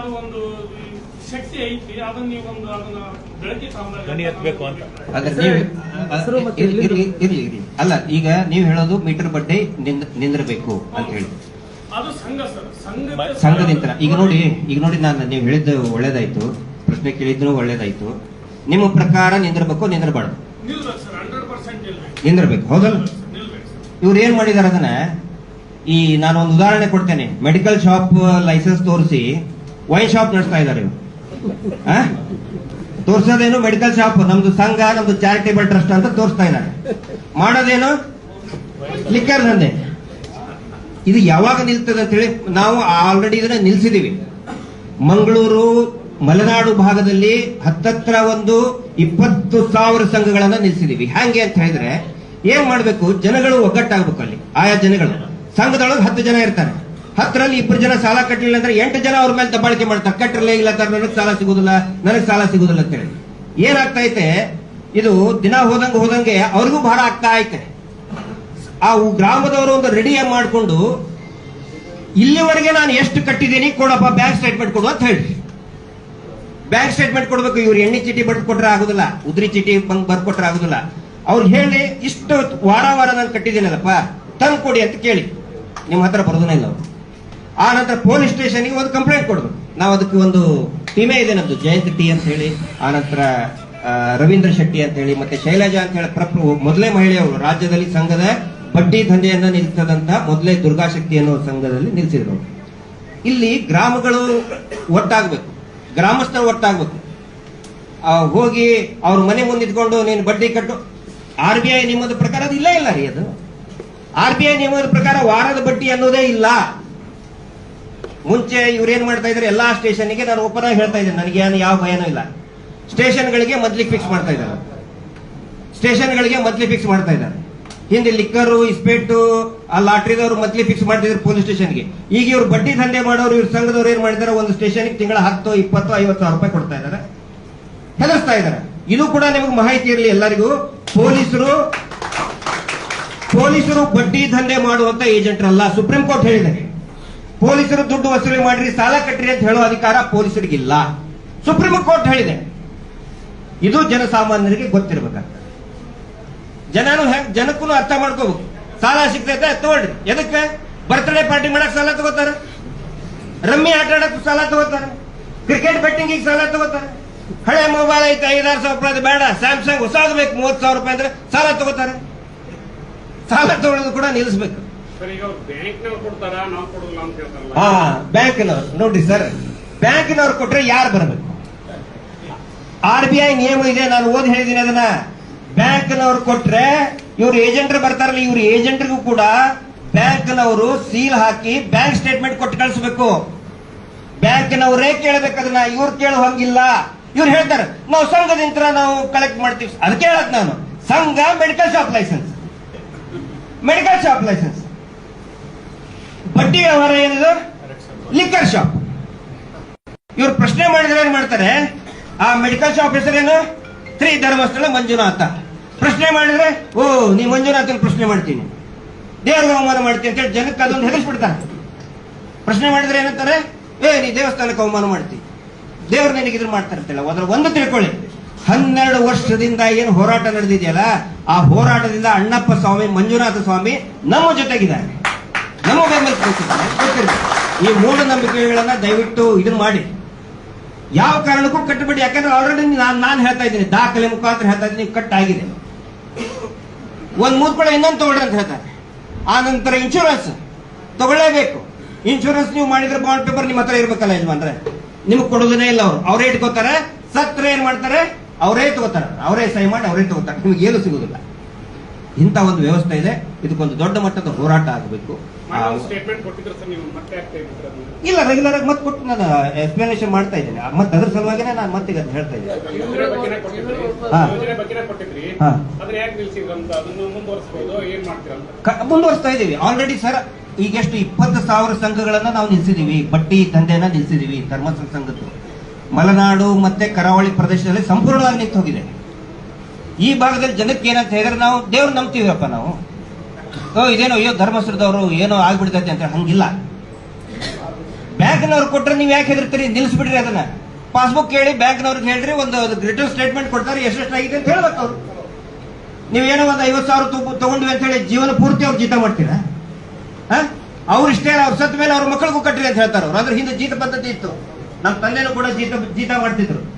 ಅದು ಒಂದು ಶಕ್ತಿ ಐತಿ ಅದನ್ನ ನೀವು ಒಂದು ಅದನ್ನ ಹತ್ಬೇಕು ಅಂತ. ಅದ್ರ ನೀವು ಇರ್ಲಿ ಇರ್ಲಿ ಇರ್ಲಿ ಇರ್ಲಿ. ಅಲ್ಲ ಈಗ ನೀವು ಹೇಳೋದು ಮೀಟರ್ ಬಡ್ಡಿ ನಿಂದಿರಬೇಕು ನಿಂದ್ರಬೇಕು ಅಂತ ಹೇಳಿ. ಅದು ಸಂಘ ಸರ್ ಸಂಘದಿಂದ ಈಗ ನೋಡಿ ಈಗ ನೋಡಿ ನಾನು ನೀವು ಹೇಳಿದ್ದು ಒಳ್ಳೇದಾಯ್ತು. ಪ್ರಶ್ನೆ ಕೇಳಿದ್ರು ಒಳ್ಳೇದಾಯ್ತು. ನಿಮ್ಮ ಪ್ರಕಾರ ನಿಂದಿರ್ಬೇಕು ನಿಂದಿರಬಾರ್ದು? ನಿಂದಿರ್ಬೇಕು ಹೌದಲ್ಲ? ಇವ್ರು ಏನ್ ಮಾಡಿದಾರೆ ಅದನ್ನ? ಈ ನಾನು ಒಂದು ಉದಾಹರಣೆ ಕೊಡ್ತೇನೆ. ಮೆಡಿಕಲ್ ಶಾಪ್ ಲೈಸೆನ್ಸ್ ತೋರಿಸಿ. ವೈನ್ ಶಾಪ್ ನಡೆಸ್ತಾ ಇದ್ದಾರೆ? ತೋರ್ಸೋದೇನು ಮೆಡಿಕಲ್ ಶಾಪ್, ನಮ್ದು ಸಂಘ, ನಮ್ದು ಚಾರಿಟೇಬಲ್ ಟ್ರಸ್ಟ್ ಅಂತ ತೋರಿಸ್ತಾ ಇದ್ದಾರೆ. ಮಾಡೋದೇನು? ಲಿಕ್ಕರ್ ದಂಧೆ ಇದು ಯಾವಾಗ ನಿಲ್ತದೆ ಅಂತ ಹೇಳಿ ನಾವು ಆಲ್ರೆಡಿ ಇದನ್ನ ನಿಲ್ಸಿದೀವಿ. ಮಂಗಳೂರು, ಮಲೆನಾಡು ಭಾಗದಲ್ಲಿ ಹತ್ತತ್ರ ಒಂದು ಇಪ್ಪತ್ತು ಸಾವಿರ ಸಂಘಗಳನ್ನ ನಿಲ್ಸಿದೀವಿ. ಹ್ಯಾಂಗೆ ಅಂತ ಹೇಳಿದ್ರೆ ಏನ್ ಮಾಡ್ಬೇಕು? ಜನಗಳು ಒಗ್ಗಟ್ಟಾಗ್ಬೇಕು ಅಲ್ಲಿ. ಆಯಾ ಜನಗಳು. ಸಂಘದೊಳಗೆ ಹತ್ತು ಜನ ಇರ್ತಾರೆ. ಹತ್ತರಲ್ಲಿ ಇಬ್ಬರು ಜನ ಸಾಲ ಕಟ್ಟಲಿಲ್ಲ ಅಂದ್ರೆ ಎಂಟು ಜನ ಅವ್ರ ಮೇಲೆ ದಬ್ಬಾಳಿಕೆ ಮಾಡ್ತಾರೆ. ಕಟ್ಟರಲೇ ಇಲ್ಲ ತರ ನನಗೆ ಸಾಲ ಸಿಗುದಿಲ್ಲ, ನನಗೆ ಸಾಲ ಸಿಗುದಿಲ್ಲ ಅಂತ ಹೇಳಿ. ಏನಾಗ್ತಾ ಐತೆ ಇದು ದಿನ ಹೋದಂಗೆ ಹೋದಂಗೆ ಅವ್ರಿಗೂ ಭಾರ ಆಗ್ತಾ ಐತೆ. ಆ ಗ್ರಾಮದವರು ಒಂದು ರೆಡಿ ಮಾಡಿಕೊಂಡು, ಇಲ್ಲಿವರೆಗೆ ನಾನು ಎಷ್ಟು ಕಟ್ಟಿದ್ದೀನಿ ಕೊಡಪ್ಪ ಬ್ಯಾಂಕ್ ಸ್ಟೇಟ್ಮೆಂಟ್ ಕೊಡು ಅಂತ ಹೇಳಿ. ಬ್ಯಾಂಕ್ ಸ್ಟೇಟ್ಮೆಂಟ್ ಕೊಡ್ಬೇಕು, ಇವ್ರು ಎಣ್ಣೆ ಚೀಟಿ ಬರ್ದು ಕೊಟ್ರೆ ಆಗುದಿಲ್ಲ, ಉದ್ರಿ ಚೀಟಿ ಬರ್ದು ಬರ್ಕೊಟ್ರೆ ಆಗುದಿಲ್ಲ. ಅವ್ರು ಹೇಳಿ, ಇಷ್ಟು ವಾರ ವಾರ ನಾನು ಕಟ್ಟಿದ್ದೀನಲ್ಲಪ್ಪ ತಂದು ಕೊಡಿ ಅಂತ ಕೇಳಿ. ನಿಮ್ಮ ಹತ್ರ ಬರೋದನ್ನ ಇಲ್ಲ ಅವ್ರು. ಆ ನಂತರ ಪೊಲೀಸ್ ಸ್ಟೇಷನ್ಗೆ ಒಂದು ಕಂಪ್ಲೇಂಟ್ ಕೊಡುದು. ನಾವು ಅದಕ್ಕೆ ಒಂದು ಟೀಮೇ ಇದೆ, ನಮ್ದು ಜಯಂತ್ ಟಿ ಅಂತ ಹೇಳಿ, ಆ ನಂತರ ರವೀಂದ್ರ ಶೆಟ್ಟಿ ಅಂತ ಹೇಳಿ, ಮತ್ತೆ ಶೈಲಜಾ ಅಂತ ಹೇಳಿ ಪ್ರಪ್ರ ಮೊದಲೇ ಮಹಿಳೆಯವರು, ರಾಜ್ಯದಲ್ಲಿ ಸಂಘದ ಬಡ್ಡಿ ದಂಧೆಯನ್ನು ನಿಲ್ಲಿಸದಂತ ಮೊದಲೇ ದುರ್ಗಾಶಕ್ತಿ ಅನ್ನೋ ಸಂಘದಲ್ಲಿ ನಿಲ್ಲಿಸಿದ್ರು ಇಲ್ಲಿ ಗ್ರಾಮಗಳು ಒಟ್ಟಾಗಬೇಕು, ಗ್ರಾಮಸ್ಥರು ಒಟ್ಟಾಗಬೇಕು. ಹೋಗಿ ಅವ್ರ ಮನೆ ಮುಂದೆ ನೀನು ಬಡ್ಡಿ ಕಟ್ಟು, ಆರ್ ಬಿ ಐ ನಿಯಮದ ಪ್ರಕಾರ ಅದು ಇಲ್ಲೇ, ಇಲ್ಲ ರೀ ಅದು. ಆರ್ ಬಿ ಐ ನಿಯಮದ ಪ್ರಕಾರ ವಾರದ ಬಡ್ಡಿ ಅನ್ನೋದೇ ಇಲ್ಲ. ಮುಂಚೆ ಇವ್ರೇನ್ ಮಾಡ್ತಾ ಇದ್ದಾರೆ ಎಲ್ಲಾ ಸ್ಟೇಷನ್ಗೆ ನಾನು ಓಪನ್ ಆಗಿ ಹೇಳ್ತಾ ಇದ್ದೇನೆ. ನನಗೆ ಏನು, ಯಾವ ಭಯನೂ ಇಲ್ಲ. ಸ್ಟೇಷನ್ಗಳಿಗೆ ಮೊದ್ಲಿ ಫಿಕ್ಸ್ ಮಾಡ್ತಾ ಇದ್ದಾರೆ. ಸ್ಟೇಷನ್ಗಳಿಗೆ ಮೊದ್ಲಿ ಫಿಕ್ಸ್ ಮಾಡ್ತಾ ಇದ್ದಾರೆ. ಹಿಂದೆ ಲಿಕ್ಕರು ಇಸ್ಪೇಟು ಆ ಲಾಟ್ರಿದವರು ಮೊದ್ಲಿ ಫಿಕ್ಸ್ ಮಾಡ್ತಿದ್ರು ಪೊಲೀಸ್ ಸ್ಟೇಷನ್ಗೆ ಈಗ ಇವ್ರು ಬಡ್ಡಿ ದಂಧೆ ಮಾಡೋರು, ಇವ್ರ ಸಂಘದವ್ರು ಏನ್ ಮಾಡಿದಾರೆ, ಒಂದು ಸ್ಟೇಷನ್ಗೆ ತಿಂಗಳ ಹತ್ತು, ಇಪ್ಪತ್ತು, ಐವತ್ತು ಸಾವಿರ ರೂಪಾಯಿ ಕೊಡ್ತಾ ಇದ್ದಾರೆ. ಹೆದರ್ಸ್ತಾ ಇದ್ದಾರೆ. ಇದು ಕೂಡ ನಿಮಗೆ ಮಾಹಿತಿ ಇರಲಿ ಎಲ್ಲರಿಗೂ. ಪೊಲೀಸರು ಪೊಲೀಸರು ಬಡ್ಡಿ ದಂಧೆ ಮಾಡುವಂತ ಏಜೆಂಟ್ರಲ್ಲ ಸುಪ್ರೀಂ ಕೋರ್ಟ್ ಹೇಳಿದೆ. ಪೊಲೀಸರು ದುಡ್ಡು ವಸೂಲಿ ಮಾಡ್ರಿ, ಸಾಲ ಕಟ್ಟ್ರಿ ಅಂತ ಹೇಳೋ ಅಧಿಕಾರ ಪೊಲೀಸರಿಗಿಲ್ಲ. ಸುಪ್ರೀಂ ಕೋರ್ಟ್ ಹೇಳಿದೆ. ಇದು ಜನಸಾಮಾನ್ಯರಿಗೆ ಗೊತ್ತಿರಬೇಕಾಗ್ತದೆ. ಜನನು ಜನಕ್ಕೂ ಅರ್ಥ ಮಾಡ್ಕೋಬೇಕು. ಸಾಲ ಸಿಗ್ತೈತೆ ತಗೊಳ್ರಿ. ಎದಕ್ಕೆ? ಬರ್ತ್ಡೇ ಪಾರ್ಟಿ ಮಾಡಕ್ ಸಾಲ ತಗೋತಾರೆ. ರಮ್ಮಿ ಆಟ ಆಡಕ್ ಸಾಲ ತಗೋತಾರೆ. ಕ್ರಿಕೆಟ್ ಬೆಟ್ಟಿಂಗ್ ಸಾಲ ತಗೋತಾರೆ. ಹಳೆ ಮೊಬೈಲ್ ಐತೆ, ಐದಾರು ಸಾವಿರ ರೂಪಾಯಿ ಬೇಡ. ಸ್ಯಾಮ್ಸಂಗ್ ಹೊಸದು ಬೇಕು, ಮೂವತ್ತು ಸಾವಿರ ರೂಪಾಯಿ ಅಂದ್ರೆ ಸಾಲ ತಗೋತಾರೆ. ಸಾಲ ತಗೊಳ್ಳೋದು ಕೂಡ ನಿಲ್ಲಿಸ್ಬೇಕು. ಹಾ, ಬ್ಯಾಂಕಿನವ್ರು. ನೋಡ್ರಿ ಸರ್, ಬ್ಯಾಂಕಿನವ್ರು ಕೊಟ್ರೆ ಯಾರು ಬರಬೇಕು? ಆರ್ ಬಿ ಐ ನಿಯಮ ಇದೆ, ನಾನು ಓದಿ ಹೇಳಿದ್ದೀನಿ ಅದನ್ನ. ಬ್ಯಾಂಕ್ನವ್ರು ಕೊಟ್ರೆ ಇವ್ರು ಏಜೆಂಟ್ರು ಬರ್ತಾರಲ್ಲ, ಇವ್ರ ಏಜೆಂಟ್ರಿಗೂ ಕೂಡ ಬ್ಯಾಂಕ್ನವರು ಸೀಲ್ ಹಾಕಿ ಬ್ಯಾಂಕ್ ಸ್ಟೇಟ್ಮೆಂಟ್ ಕೊಟ್ಟು ಕಳಿಸ್ಬೇಕು. ಬ್ಯಾಂಕ್ನವರೇ ಕೇಳಬೇಕು ಅದನ್ನ, ಇವ್ರು ಕೇಳೋ ಹಂಗಿಲ್ಲ ಇವ್ರು ಹೇಳ್ತಾರೆ, ನಾವು ಸಂಘದಿಂದ ನಾವು ಕಲೆಕ್ಟ್ ಮಾಡ್ತೀವಿ. ಅದಕ್ಕೆ ಹೇಳಕ್ ನಾನು. ಸಂಘ medical shop licence medical shop licence ಬಡ್ಡಿ ವ್ಯವಹಾರ ಏನಿದೆ? ಲಿಕ್ಕರ್ ಶಾಪ್ ಇವ್ರು ಪ್ರಶ್ನೆ ಮಾಡಿದ್ರೆ ಏನ್ ಮಾಡ್ತಾರೆ? ಆ ಮೆಡಿಕಲ್ ಶಾಪ್ ಹೆಸರೇನು? ತ್ರೀ ಧರ್ಮಸ್ಥಳ ಮಂಜುನಾಥ ಪ್ರಶ್ನೆ ಮಾಡಿದ್ರೆ, ಓ, ನೀ ಮಂಜುನಾಥನ ಪ್ರಶ್ನೆ ಮಾಡ್ತೀನಿ. ದೇವರ ಅವಮಾನ ಮಾಡ್ತೀನಿ ಅಂತ ಹೇಳಿ ಜನಕ್ಕೆ ಅದೊಂದು ಹೆದರ್ಸ್ಬಿಡ್ತಾರೆ. ಪ್ರಶ್ನೆ ಮಾಡಿದ್ರೆ ಏನಂತಾರೆ ಏ, ನೀ ದೇವಸ್ಥಾನಕ್ಕೆ ಅವಮಾನ ಮಾಡ್ತೀನಿ ದೇವ್ರು ನಿನಗೆ ಇದ್ರ ಮಾಡ್ತಾರೆ ಇರ್ತಿಲ್ಲ ಅದ್ರ ಒಂದು ತಿಳ್ಕೊಳ್ಳಿ. ಹನ್ನೆರಡು ವರ್ಷದಿಂದ ಏನು ಹೋರಾಟ ನಡೆದಿದೆಯಲ್ಲ, ಆ ಹೋರಾಟದಿಂದ ಅಣ್ಣಪ್ಪ ಸ್ವಾಮಿ, ಮಂಜುನಾಥ ಸ್ವಾಮಿ ನಮ್ಮ ಜೊತೆಗಿದ್ದಾರೆ. ಗೊತ್ತಿರ್ಲಿ. ಈ ಮೂಢನಂಬಿಕೆಗಳನ್ನ ದಯವಿಟ್ಟು ಇದನ್ನ ಮಾಡಿ. ಯಾವ ಕಾರಣಕ್ಕೂ ಕಟ್ಟಬೇಡಿ. ಯಾಕಂದ್ರೆ ಆಲ್ರೆಡಿ ನಾನು ನಾನು ಹೇಳ್ತಾ ಇದ್ದೀನಿ. ದಾಖಲೆ ಮುಖಾಂತರ ಹೇಳ್ತಾ ಇದ್ದೀನಿ. ಕಟ್ ಆಗಿದೆ ಒಂದ್ ಮೂರ್ ಕೂಡ ಇನ್ನೊಂದು ತಗೊಳ್ಳಿ ಅಂತ ಹೇಳ್ತಾರೆ. ಆ ನಂತರ ಇನ್ಶೂರೆನ್ಸ್ ತಗೊಳ್ಳೇಬೇಕು. ಇನ್ಶೂರೆನ್ಸ್ ನೀವು ಮಾಡಿದ್ರೆ ಬಾಂಡ್ ಪೇಪರ್ ನಿಮ್ಮ ಹತ್ರ ಇರ್ಬೇಕಲ್ಲ ಯಜಮಾನ್ರೆ. ನಿಮ್ಗೆ ಕೊಡೋದನ್ನೇ ಇಲ್ಲ ಅವ್ರು. ಅವರೇ ಇಟ್ಕೋತಾರೆ. ಸತ್ರ ಏನ್ ಮಾಡ್ತಾರೆ? ಅವರೇ ತಗೋತಾರೆ. ಅವರೇ ಸಹಿ ಮಾಡಿ ಅವರೇ ತಗೋತಾರೆ. ನಿಮ್ಗೆ ಏನು ಸಿಗುದಿಲ್ಲ. ಇಂಥ ಒಂದು ವ್ಯವಸ್ಥೆ ಇದೆ ಇದಕ್ಕೊಂದು ದೊಡ್ಡ ಮಟ್ಟದ ಹೋರಾಟ ಆಗಬೇಕು. ಇಲ್ಲ ರೆಗ್ಯುಲರ್ ಆಗಿ ಮತ್ತೆ ಕೊಟ್ಟು ನಾನು ಎಕ್ಸ್ಪ್ಲನೇಷನ್ ಮಾಡ್ತಾ ಇದ್ದೀನಿ. ಮತ್ತೆ ಅದ್ರ ಸಲುವಾಗಿನೇ ನಾನು ಮತ್ತೆ ಅದನ್ನ ಹೇಳ್ತಾ ಇದ್ದೀನಿ. ಮುಂದುವರಿಸ್ತಾ ಇದೀವಿ ಆಲ್ರೆಡಿ ಸರ್ ಈಗ ಎಷ್ಟು ಇಪ್ಪತ್ತು ಸಾವಿರ ಸಂಘಗಳನ್ನ ನಾವು ನಿಲ್ಸಿದೀವಿ. ಬಟ್ಟಿ ದಂಧೆನ ನಿಲ್ಸಿದೀವಿ ಧರ್ಮಸ್ಥ ಸಂಘದ್ದು. ಮಲೆನಾಡು ಮತ್ತೆ ಕರಾವಳಿ ಪ್ರದೇಶದಲ್ಲಿ ಸಂಪೂರ್ಣವಾಗಿ ನಿಂತು ಹೋಗಿದೆ ಈ ಭಾಗದಲ್ಲಿ ಜನಕ್ಕೆ ಏನಂತ ಹೇಳಿದ್ರೆ ನಾವು ದೇವ್ರು ನಂಬ್ತೀವಪ್ಪ ನಾವು. ಓ, ಇದೇನೋ, ಅಯ್ಯೋ ಧರ್ಮಸ್ಥರದವರು ಏನೋ ಆಗ್ಬಿಡ್ತೈತೆ ಅಂತ ಹಂಗಿಲ್ಲ. ಬ್ಯಾಂಕ್ನವ್ರು ಕೊಟ್ರೆ ನೀವು ಯಾಕೆ ಹೆದರ್ತೀರಿ? ನಿಲ್ಲಿಸ್ಬಿಡ್ರಿ ಅದನ್ನ. ಪಾಸ್ಬುಕ್ ಕೇಳಿ ಬ್ಯಾಂಕ್ನವ್ರಿಗೆ ಹೇಳ್ರಿ, ಒಂದು ರಿಟರ್ನ್ ಸ್ಟೇಟ್ಮೆಂಟ್ ಕೊಡ್ತಾರೆ, ಎಷ್ಟೆಷ್ಟು ಆಗಿದೆ ಅಂತ ಹೇಳ್ಬೇಕು ಅವ್ರು. ನೀವೇನೋ ಒಂದು ಐವತ್ತು ಸಾವಿರ ತಗೊ- ತಗೊಂಡ್ವಿ ಅಂತ ಹೇಳಿ ಜೀವನ ಪೂರ್ತಿ ಅವ್ರು ಜೀತ ಮಾಡ್ತೀರಾ? ಅವ್ರು ಇಷ್ಟೇ ಅವ್ರ ಸತ್ತ ಮೇಲೆ ಅವ್ರ ಮಕ್ಕಳಿಗೂ ಕಟ್ಟಿರಿ ಅಂತ ಹೇಳ್ತಾರೆ ಅವ್ರು. ಅಂದ್ರೆ ಹಿಂದೆ ಜೀತ ಪದ್ಧತಿ ಇತ್ತು. ನಮ್ಮ ತಂದೆನೂ ಕೂಡ ಜೀತ ಜೀತ ಮಾಡ್ತಿದ್ರು.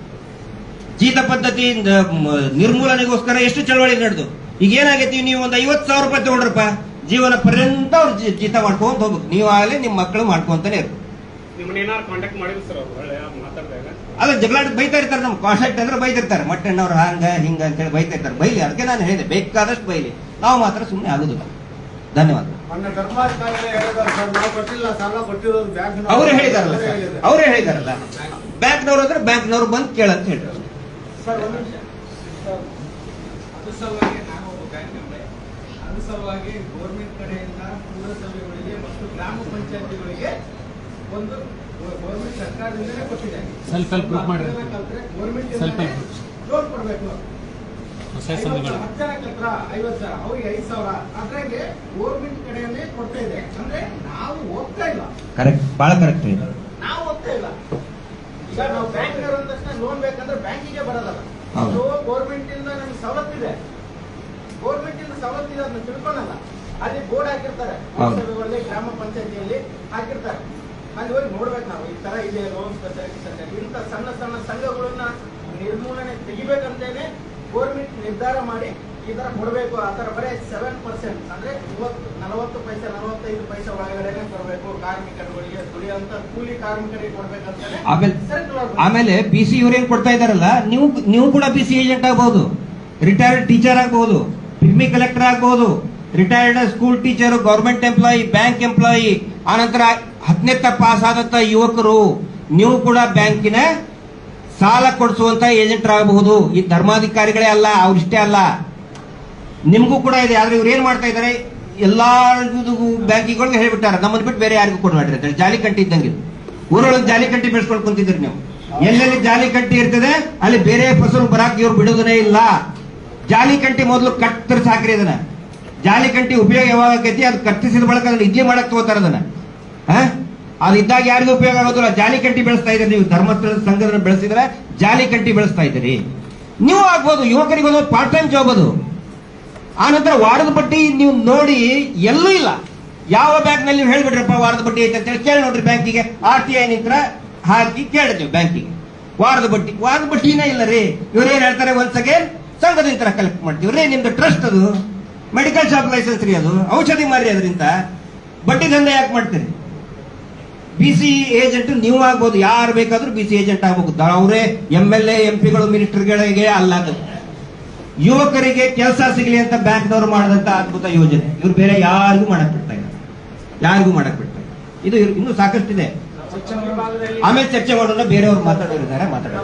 ಜೀತ ಪದ್ಧತಿ ಮ, ನಿರ್ಮೂಲನೆಗೋಸ್ಕರ ಎಷ್ಟು ಚಳವಳಿ ನಡೆದು? ಈಗ ಏನಾಗೈತಿ ನೀವು ಒಂದು ಐವತ್ತು ಸಾವಿರ ರೂಪಾಯಿ ತಗೊಂಡ್ರಪ್ಪ ಜೀವನ ಪರ್ಯಂತ ಅವ್ರು ಜೀ- ಜೀತ ಮಾಡ್ಕೊಂತ ಹೋಗ್ಬೇಕು. ನೀವು ಆಗಲಿ ನಿಮ್ಮ ಮಕ್ಕಳು ಮಾಡ್ಕೊಂತಾನೆ ಇರ್ಬೇಕು. ನಿಮ್ಮನ್ನ ಏನಾರು ಕಾಂಟ್ಯಾಕ್ಟ್ ಮಾಡಿದ್ರು ಸರ್ ಅವ್ರು ಒಳ್ಳೆ ಮಾತಾಡ್ದಾಗ? ಅಲ್ಲ ಜಗಳಾಟ ಬೈತಾ ಇರ್ತಾರೆ ನಮ್ಮ ಕಾಂಟ್ಯಾಕ್ಟ್ ಅಂದ್ರೆ ಬೈತಿರ್ತಾರೆ ಮಟ್ಟಣ್ಣವ್ರು ಹಂಗ ಹಿಂಗ ಅಂತ ಹೇಳಿ ಬೈತಾ ಇರ್ತಾರೆ. ಬೈಲಿ ಅದಕ್ಕೆ ನಾನು ಹೇಳಿದೆ. ಬೇಕಾದಷ್ಟು ಬೈಲಿ. ನಾವು ಮಾತ್ರ ಸುಮ್ಮನೆ ಆಗುದಿಲ್ಲ. ಧನ್ಯವಾದ ಅವರೇ ಹೇಳಿದಾರಲ್ಲ ಅವ್ರೇ ಅವರೇ ಹೇಳಿದಾರಲ್ಲ. ಬ್ಯಾಂಕ್ನವ್ರು ಅಂದ್ರೆ ಬ್ಯಾಂಕ್ನವ್ರು ಬಂದು ಕೇಳಂತ ಹೇಳಿದ್ರು ಸರ್ ಒಂದು ನಿಮಿಷ. ಅದು ಸಲುವಾಗಿ ನಾನು ಒಬ್ಬ ಬ್ಯಾಂಕ್ ಅದು ಸಲುವಾಗಿ ಗೌರ್ಮೆಂಟ್ ಕಡೆಯಿಂದ ಪುರಸಭೆಗಳಿಗೆ ಮತ್ತು ಗ್ರಾಮ ಪಂಚಾಯತಿಗಳಿಗೆ ಒಂದು ಗೌರ್ಮೆಂಟ್ ಸರ್ಕಾರದಿಂದಲೇ ಕೊಟ್ಟಿದೆ. ಸೆಲ್ಫ್ ಹೆಲ್ಪ್ ಗ್ರೂಪ್ ಮಾಡಿ ಗೌರ್ಮೆಂಟ್ help ಲೋನ್ ಕೊಡಬೇಕು. ಹತ್ತು ಜನ ಕತ್ರ ಐವತ್ತು ಸಾವಿರ ಅವ್ರಿಗೆ ಐದು ಸಾವಿರ. ಅದ್ರಾಗೆ ಗೌರ್ಮೆಂಟ್ ಕಡೆಯಲ್ಲೇ ಕೊಡ್ತಾ ಇದೆ. ಅಂದ್ರೆ ನಾವು ಹೋಗ್ತಾ ಇಲ್ಲ. ಕರೆಕ್ಟ್ ಬಹಳ ಕರೆಕ್ಟ್ ನಾವು ಹೋಗ್ತಾ ಇಲ್ಲ. ಈಗ ನಾವು ಬ್ಯಾಂಕ್ ಅಂದ ತಕ್ಷಣ ಲೋನ್ ಬೇಕಂದ್ರೆ ಬ್ಯಾಂಕಿಗೆ ಬರಲ್ಲ. ಹೌದು. ಸೊ ಗೌರ್ಮೆಂಟ್ ಇಂದ ನಮ್ಗೆ ಸವಲತ್ತಿದೆ ಗೌರ್ಮೆಂಟ್ ಇಂದ ಸವಲತ್ತಿದೆ ಅದನ್ನ ತಿಳ್ಕೊಳಲ್ಲ ಅಲ್ಲಿ ಬೋರ್ಡ್ ಹಾಕಿರ್ತಾರೆ. ಹೌದು. ಪುರಸಭೆಗಳಲ್ಲಿ ಗ್ರಾಮ ಪಂಚಾಯತಿಯಲ್ಲಿ ಹಾಕಿರ್ತಾರೆ. ಅಲ್ಲಿ ಹೋಗಿ ನೋಡ್ಬೇಕು ನಾವು ಈ ತರ ಇದೆ ಲೋನ್ ಫೆಸಿಲಿಟಿ ಅಂತ ಇಂಥ ಸಣ್ಣ ಸಣ್ಣ ಸಂಘಗಳನ್ನ ನಿರ್ಮೂಲನೆ ತೆಗಿಬೇಕಂತೇನೆ ಗೌರ್ಮೆಂಟ್ ನಿರ್ಧಾರ ಮಾಡಿ ಈ ತರ ಕೊಡಬೇಕು. ಆ ತರ ಬರೀ ಸೆವೆನ್ ಪರ್ಸೆಂಟ್ ಅಂದ್ರೆ ಮೂವತ್ತು ನಲವತ್ತು ಪೈಸೆ ನಲವತ್ತೈದು ಪೈಸೆ ಒಳಗಡೆನೆ ಕೊಡಬೇಕು ಕಾರ್ಮಿಕರುಗಳಿಗೆ. ದುಡಿಯಂತ ಕೂಲಿ ಕಾರ್ಮಿಕರಿಗೆ ಕೊಡ್ಬೇಕಂತಾನೆ ಆಮೇಲೆ. ಆಮೇಲೆ ಬಿ ಸಿ ಇವ್ರೇನ್ ಕೊಡ್ತಾ ಇದಾರಲ್ಲ ನೀವು ನೀವು ಕೂಡ ಬಿ ಸಿ ಏಜೆಂಟ್ ಆಗಬಹುದು ರಿಟೈರ್ಡ್ ಟೀಚರ್ ಆಗಬಹುದು ಪಿಗ್ಮಿ ಕಲೆಕ್ಟರ್ ಆಗಬಹುದು retired school teacher government employee bank employee ಆನಂತರ ಹತ್ತನೇತ ಪಾಸ್ ಆದಂತ ಯುವಕರು ನೀವು ಕೂಡ ಬ್ಯಾಂಕಿನ ಸಾಲ ಕೊಡಿಸುವಂತ ಏಜೆಂಟ್ ಆಗಬಹುದು. ಈ ಧರ್ಮಾಧಿಕಾರಿಗಳೇ ಅಲ್ಲ ಅವ್ರಿಷ್ಟೇ ಅಲ್ಲ. ನಿಮಗೂ ಕೂಡ ಇದೆ ಆದ್ರೆ ಇವ್ರು ಏನ್ ಮಾಡ್ತಾ ಇದ್ದಾರೆ? ಎಲ್ಲಾ ಬ್ಯಾಂಕಿಗಳಿಗೆ ಹೇಳ್ಬಿಟ್ಟಾರ. ನಮ್ಮನ್ನ ಬಿಟ್ಟು ಬೇರೆ ಯಾರಿಗೂ ಕೊಡ್ಬೇಡ್ರಿ ಅಂತ ಜಾಲಿ ಕಂಟಿ ಇದ್ದಂಗೆ ಊರೊಳಗೆ ಜಾಲಿ ಕಂಟಿ ಬೆಳೆಸ್ಕೊಂಡು ಕುಂತಿದ್ರಿ ನೀವು. ಎಲ್ಲೆಲ್ಲಿ ಜಾಲಿ ಕಂಟಿ ಇರ್ತದೆ, ಅಲ್ಲಿ ಬೇರೆ ಫಸಲು ಬರಾಕ್ ಇವ್ರು ಬಿಡೋದನೇ ಇಲ್ಲ. ಜಾಲಿ ಕಂಟಿ ಮೊದಲು ಕತ್ತರಿಸಿ ಸಾಕ್ರಿ ಅದನ್ನ. ಜಾಲಿ ಕಂಟಿ ಉಪಯೋಗ ಯಾವಾಗ ಆಕೈತಿ, ಅದು ಕತ್ತರಿಸಿದ ಬಳಕ ಅದನ್ನ ಇಡ್ಲಿ ಮಾಡಕ್ ತಗೋತಾರ ಅದನ್ನ. ಆ? ಅದಿದ್ದಾಗ ಯಾರಿಗೂ ಉಪಯೋಗ ಆಗೋದಿಲ್ಲ. ಜಾಲಿ ಕಂಟಿ ಬೆಳೆಸ್ತಾ ಇದ್ರಿ ನೀವು. ಧರ್ಮಸ್ಥಳ ಸಂಘದ ಬೆಳೆಸಿದ್ರೆ ಜಾಲಿ ಕಂಟಿ ಬೆಳೆಸ್ತಾ ಇದ್ದೀರಿ. ನೀವು ಆಗ್ಬೋದು. ಯುವಕರಿಗೆ ಒಂದು ಪಾರ್ಟ್ ಟೈಮ್ ಜಾಬ್ ಅದು. ಆ ನಂತರ ವಾರದ ಬಡ್ಡಿ ನೀವು ನೋಡಿ ಎಲ್ಲೂ ಇಲ್ಲ. ಯಾವ ಬ್ಯಾಂಕ್ನಲ್ಲಿ ನೀವು ಹೇಳ್ಬಿಟ್ರಪ್ಪ ವಾರದ ಬಡ್ಡಿ ಐತೆ ಅಂತ ಹೇಳಿ ಕೇಳಿ ನೋಡ್ರಿ ಬ್ಯಾಂಕಿಗೆ. ಆರ್ ಟಿ ಐ ನಿಂತ್ರ ಹಾಕಿ ಕೇಳಿದ್ವಿ ಬ್ಯಾಂಕಿಗೆ. ವಾರದ ಬಡ್ಡಿ ವಾರದ ಬಡ್ಡಿನೇ ಇಲ್ಲ ರೀ. ಇವ್ರು ಏನ್ ಹೇಳ್ತಾರೆ ಒನ್ಸ್ ಅಗೇನ್ ಸಂಘದಿಂದ ಕಲೆಕ್ಟ್ ಮಾಡ್ತೀವಿ ರೀ, ನಿಮ್ದು ಟ್ರಸ್ಟ್ ಅದು. ಮೆಡಿಕಲ್ ಶಾಪ್ ಲೈಸೆನ್ಸ್ ರೀ ಅದು. ಔಷಧಿ ಮಾರಿ ಅದರಿಂದ. ಬಡ್ಡಿ ದಂಧೆ ಯಾಕೆ ಮಾಡ್ತೀರಿ? ಬಿ ಸಿ ಏಜೆಂಟ್ ನೀವು ಆಗ್ಬೋದು. ಯಾರು ಬೇಕಾದ್ರೂ ಬಿ ಸಿ ಏಜೆಂಟ್ ಆಗ್ಬೋದು. ಅವರೇ ಎಂ ಎಲ್ ಎ ಎಂ ಪಿಗಳು ಮಿನಿಸ್ಟರ್ಗಳಿಗೆ ಅಲ್ಲ ಅದು ಯುವಕರಿಗೆ ಕೆಲಸ ಸಿಗಲಿ ಅಂತ ಬ್ಯಾಂಕ್ನವರು ಮಾಡಿದಂತ ಅದ್ಭುತ ಯೋಜನೆ. ಇವ್ರು ಬೇರೆ ಯಾರಿಗೂ ಮಾಡಕ್ ಬಿಡ್ತಾ ಇಲ್ಲ. ಯಾರಿಗೂ ಮಾಡಕ್ ಬಿಡ್ತಾ ಇಲ್ಲ. ಇದು ಇನ್ನೂ ಸಾಕಷ್ಟಿದೆ. ಆಮೇಲೆ ಚರ್ಚೆ ಮಾಡೋಣ, ಬೇರೆಯವ್ರು ಮಾತಾಡೋರಿದ್ದಾರೆ ತರ